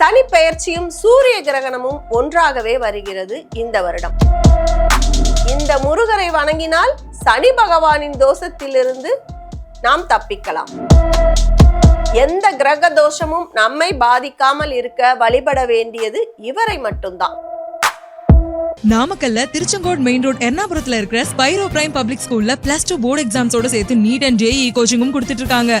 சனி பெயர்ச்சியும் சூரிய கிரகணமும் ஒன்றாகவே வருகிறது இந்த வருடம். இந்த முருகரை வணங்கினால் சனி பகவானின் தோஷத்திலிருந்து நாம் தப்பிக்கலாம். எந்த கிரக தோஷமும் நம்மை பாதிக்காமல் இருக்க வழிபட வேண்டியது இவரை மட்டும்தான். நாமக்கல்ல திருச்செங்கோடு மெயின் ரோட் எர்ணாபுரத்துல இருக்கிற ஸ்பைரோ பிரைம் பப்ளிக் ஸ்கூல்ல பிளஸ் டூ போர்டு எக்ஸாம்ஸோட சேர்த்து நீட் அண்ட் ஜேஇ கோச்சிங்கும் கொடுத்துட்டு இருக்காங்க.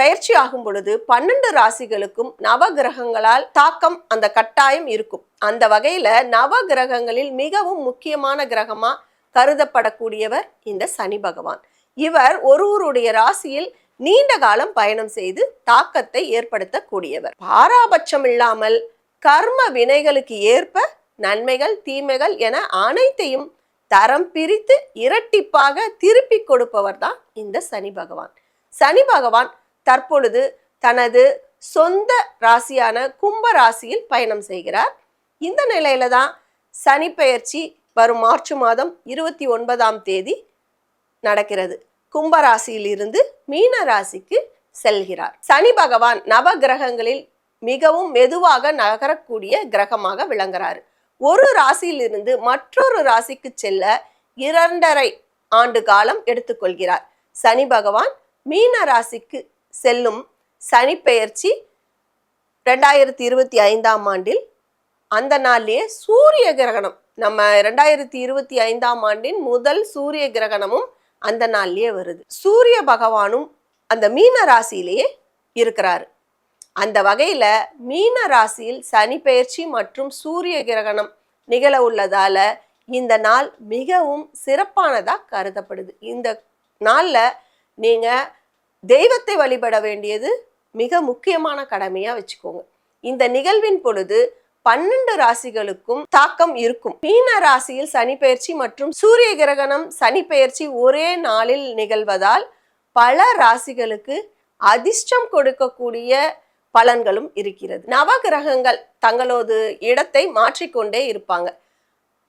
பயிற்சி ஆகும் பொழுது பன்னெண்டு ராசிகளுக்கும் நவ கிரகங்களால் தாக்கம் அந்த கட்டாயம் இருக்கும். அந்த வகையில நவ கிரகங்களில் மிகவும் முக்கியமான கிரகமா கருதப்படக்கூடியவர் இந்த சனி பகவான். இவர் ஒருவருடைய ராசியில் நீண்ட காலம் பயணம் செய்து தாக்கத்தை ஏற்படுத்தக்கூடியவர். பாராபட்சம் இல்லாமல் கர்ம வினைகளுக்கு ஏற்ப நன்மைகள் தீமைகள் என அனைத்தையும் தரம் பிரித்து இரட்டிப்பாக திருப்பி கொடுப்பவர் தான் இந்த சனி பகவான். சனி பகவான் தற்பொழுது தனது சொந்த ராசியான கும்ப ராசியில் பயணம் செய்கிறார். இந்த நிலையில தான் சனி பெயர்ச்சி வரும் மார்ச் மாதம் இருபத்தி ஒன்பதாம் தேதி நடக்கிறது. கும்ப ராசியிலிருந்து மீன ராசிக்கு செல்கிறார். சனி பகவான் நவ கிரகங்களில் மிகவும் மெதுவாக நகரக்கூடிய கிரகமாக விளங்குறாரு. ஒரு ராசியிலிருந்து மற்றொரு ராசிக்கு செல்ல இரண்டரை ஆண்டு காலம் எடுத்துக்கொள்கிறார். சனி பகவான் மீன ராசிக்கு செல்லும் சனி பெயர்ச்சி ரெண்டாயிரத்தி இருபத்தி ஐந்தாம் ஆண்டில். அந்த நாள்லேயே சூரிய கிரகணம். நம்ம ரெண்டாயிரத்தி இருபத்தி ஐந்தாம் ஆண்டின் முதல் சூரிய கிரகணமும் அந்த நாள்லேயே வருது. சூரிய பகவானும் அந்த மீன ராசியிலேயே இருக்கிறாரு. அந்த வகையில் மீன ராசியில் சனி பெயர்ச்சி மற்றும் சூரிய கிரகணம் நிகழ உள்ளதால இந்த நாள் மிகவும் சிறப்பானதாக கருதப்படுது. இந்த நாளில் நீங்கள் தெய்வத்தை வழிபட வேண்டியது மிக முக்கியமான கடமையா வச்சுக்கோங்க. இந்த நிகழ்வின் பொழுது பன்னெண்டு ராசிகளுக்கும் தாக்கம் இருக்கும். மீன ராசியில் சனி பெயர்ச்சி மற்றும் சூரிய கிரகணம் சனி பெயர்ச்சி ஒரே நாளில் நிகழ்வதால் பல ராசிகளுக்கு அதிர்ஷ்டம் கொடுக்கக்கூடிய பலன்களும் இருக்கிறது. நவகிரகங்கள் தங்களது இடத்தை மாற்றிக்கொண்டே இருப்பாங்க.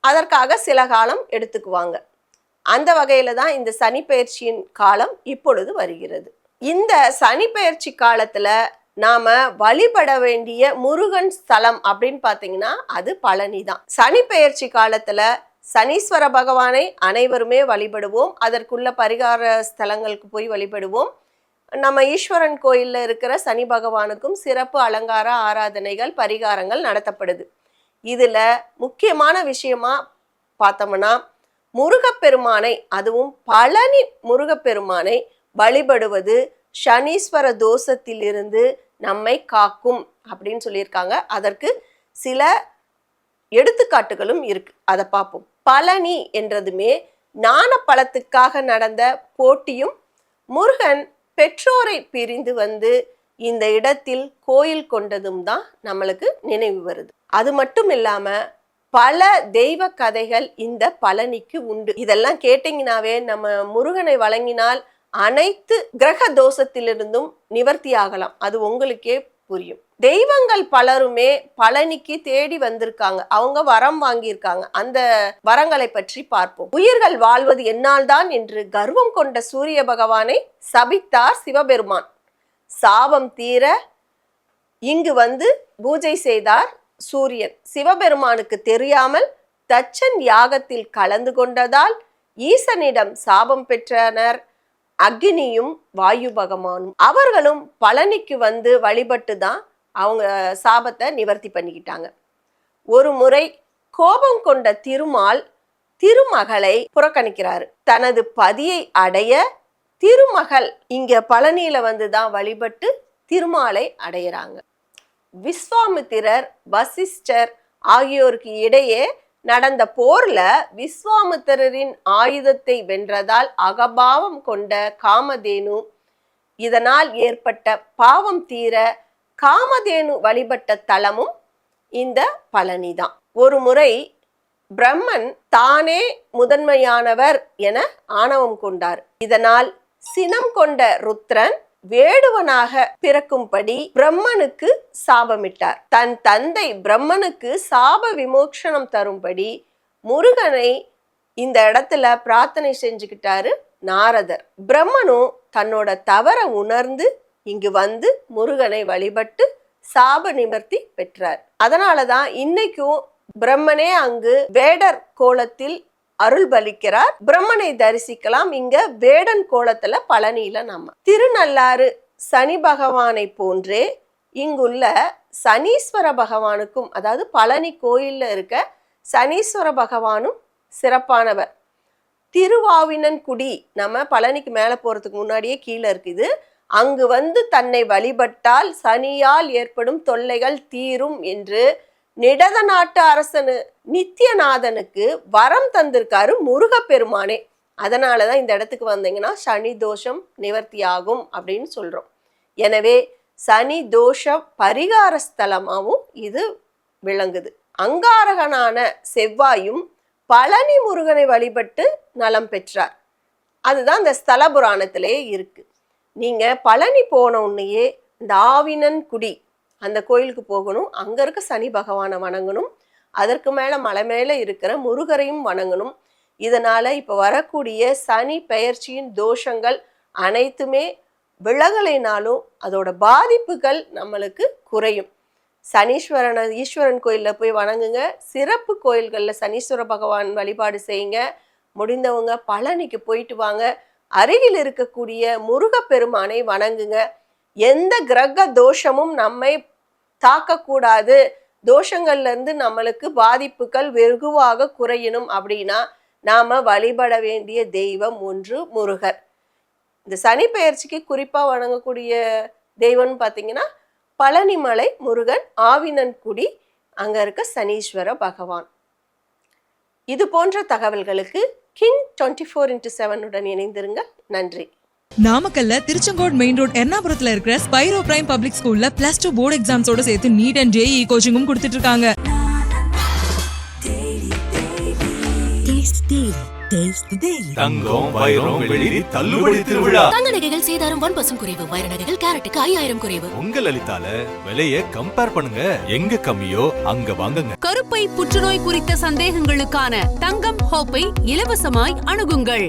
அதற்காக சில காலம் எடுத்துக்குவாங்க. அந்த வகையில தான் இந்த சனி பெயர்ச்சியின் காலம் இப்பொழுது வருகிறது. இந்த சனி பெயர்ச்சி காலத்துல நாம வழிபட வேண்டிய முருகன் ஸ்தலம் அப்படின்னு பார்த்தீங்கன்னா அது பழனி தான் சனி பெயர்ச்சி காலத்துல சனீஸ்வர பகவானை அனைவருமே வழிபடுவோம். அதற்குள்ள பரிகார ஸ்தலங்களுக்கு போய் வழிபடுவோம். நம்ம ஈஸ்வரன் கோயிலில் இருக்கிற சனி பகவானுக்கும் சிறப்பு அலங்கார ஆராதனைகள் பரிகாரங்கள் நடத்தப்படுது. இதில் முக்கியமான விஷயமா பார்த்தோம்னா முருகப்பெருமானை அதுவும் பழனி முருகப்பெருமானை வழிபடுவது சனீஸ்வர தோஷத்திலிருந்து நம்மை காக்கும் அப்படின்னு சொல்லியிருக்காங்க. அதற்கு சில எடுத்துக்காட்டுகளும் இருக்கு. அதை பார்ப்போம். பழனி என்றதுமே ஞான பழத்துக்காக நடந்த போட்டியும் முருகன் பெற்றோரை பிரிந்து வந்து இந்த இடத்தில் கோயில் கொண்டதும் தான் நம்மளுக்கு நினைவு வருது. அது மட்டும் இல்லாம பல தெய்வ கதைகள் இந்த பழனிக்கு உண்டு. இதெல்லாம் கேட்டிங்கனாவே நம்ம முருகனை வழங்கினால் அனைத்து கிரக தோஷத்திலிருந்தும் நிவர்த்தி ஆகலாம் அது உங்களுக்கே புரியும். தெய்வங்கள் பலருமே பழனிக்கு தேடி வந்திருக்காங்க. அவங்க வரம் வாங்கியிருக்காங்க. அந்த வரங்களை பற்றி பார்ப்போம். உயிர்கள் வாழ்வது என்னால்தான் என்று கர்வம் கொண்ட சூரிய பகவானை சபித்தார் சிவபெருமான். சாபம் தீர இங்கு வந்து பூஜை செய்தார் சூரியன். சிவபெருமானுக்கு தெரியாமல் தச்சன் யாகத்தில் கலந்து கொண்டதால் ஈசனிடம் சாபம் பெற்றனர். அக்னியும் வாயு பகவானும். அவர்களும் பழனிக்கு வந்து வழிபட்டு தான் அவங்க சாபத்தை நிவர்த்தி பண்ணிக்கிட்டாங்க. ஒரு முறை கோபம் கொண்ட திருமால் திருமகளை புறக்கணிக்கிறாரு. தனது பதியை அடைய திருமகள் இங்க பழனியில வந்து தான் வழிபட்டு திருமாலை அடையிறாங்க. விஸ்வாமித்திரர் வசிஷ்டர் ஆகியோருக்கு இடையே நடந்த போர்ல விஸ்வாமித்திரரின் ஆயுதத்தை வென்றதால் அகபாவம் கொண்ட காமதேனு இதனால் ஏற்பட்ட பாவம் தீர காமதேனு வழிபட்ட தலமும் இந்த பழனிதான். ஒரு முறை பிரம்மன் தானே முதன்மையானவர் என ஆணவம் கொண்டார். இதனால் சினம் கொண்ட ருத்ரன் வேடுவனாக பிறக்கும்படி பிரம்மனுக்கு சாபமிட்டார். தன் தந்தை பிரம்மனுக்கு சாப விமோக்ஷனம் தரும்படி முருகனை இந்த இடத்துல பிரார்த்தனை செஞ்சுக்கிட்டாரு நாரதர். பிரம்மனும் தன்னோட தவற உணர்ந்து இங்கு வந்து முருகனை வழிபட்டு சாப நிவர்த்தி பெற்றார். அதனாலதான் இன்னைக்கும் பிரம்மனே அங்கு வேடர் கோலத்தில் அருள் பலிக்கிறார் பிரம்மனை தரிசிக்கலாம். இங்க வேடன் கோலத்துல பழனியில நம்ம. திருநள்ளாறு சனி பகவானை போன்றே இங்குள்ள சனீஸ்வர பகவானுக்கும் அதாவது பழனி கோயிலில் இருக்க சனீஸ்வர பகவானும் சிறப்பானவர். திருவாவினன்குடி நம்ம பழனிக்கு மேலே போகிறதுக்கு முன்னாடியே கீழே இருக்குது அங்கு வந்து தன்னை வழிபட்டால் சனியால் ஏற்படும் தொல்லைகள் தீரும் என்று நிடத நாட்டு அரசனு நித்யநாதனுக்கு வரம் தந்திருக்காரு முருகப்பெருமானே. அதனால தான் இந்த இடத்துக்கு வந்தீங்கன்னா சனி தோஷம் நிவர்த்தி ஆகும் அப்படின்னு சொல்கிறோம் எனவே சனி தோஷ பரிகார ஸ்தலமாகவும் இது விளங்குது. அங்காரகனான செவ்வாயும் பழனி முருகனை வழிபட்டு நலம் பெற்றார். அதுதான் இந்த ஸ்தல புராணத்திலே இருக்கு. நீங்கள் பழனி போன உன்னையே இந்த ஆவினன் குடி அந்த கோயிலுக்கு போகணும். அங்கே இருக்க சனி பகவானை வணங்கணும். அதற்கு மேலே மலை மேலே இருக்கிற முருகரையும் வணங்கணும். இதனால் இப்போ வரக்கூடிய சனி பெயர்ச்சியின் தோஷங்கள் அனைத்துமே விலகலைனாலும் அதோட பாதிப்புகள் நம்மளுக்கு குறையும். சனீஸ்வரனை ஈஸ்வரன் கோயிலில் போய் வணங்குங்க. சிறப்பு கோயில்களில் சனீஸ்வர பகவான் வழிபாடு செய்யுங்க. முடிந்தவங்க பழனிக்கு போயிட்டு வாங்க. அருகில் இருக்கக்கூடிய முருகப்பெருமானை வணங்குங்க. எந்த கிரக தோஷமும் நம்மை தாக்கக்கூடாது. தோஷங்கள்லேருந்து நம்மளுக்கு பாதிப்புகள் வெகுவாக குறையணும் அப்படின்னா நாம் வழிபட வேண்டிய தெய்வம் ஒன்று முருகர். இந்த சனி பெயர்ச்சிக்கு குறிப்பாக வணங்கக்கூடிய தெய்வம்னு பார்த்தீங்கன்னா பழனிமலை முருகன் ஆவினன்குடி அங்கே இருக்க சனீஸ்வர பகவான். இது போன்ற தகவல்களுக்கு கிங் டுவெண்ட்டி ஃபோர் இன்ட்டு செவனுடன் இணைந்திருங்க நன்றி. நாமக்கல்ல திருச்செங்கோடு மெயின் ரோட் எர்ணாபுரத்துல இருக்கிற ஸ்பைரோ பிரைம் பப்ளிக் ஸ்கூல்ல பிளஸ் டூ போர்டு எக்ஸாம்ஸோட சேர்த்து நீட் அண்ட் ஜேஇ கோச்சிங்கும் கொடுத்துட்டு இருக்காங்க. தங்கம் வைரம் தள்ளுபடி திருவிழா. தங்க நகைகள் சேதாரம் ஒன் பர்சன்ட் குறைவு வைர நகைகள் கேரட்டுக்கு ஐயாயிரம் குறைவு. உங்க லலிதால விலைய கம்பேர் பண்ணுங்க. எங்க கம்மியோ அங்க வாங்குங்க. கருப்பை புற்றுநோய் குறித்த சந்தேகங்களுக்கான தங்கம் ஹோப்பை இலவசமாய் அணுகுங்கள்.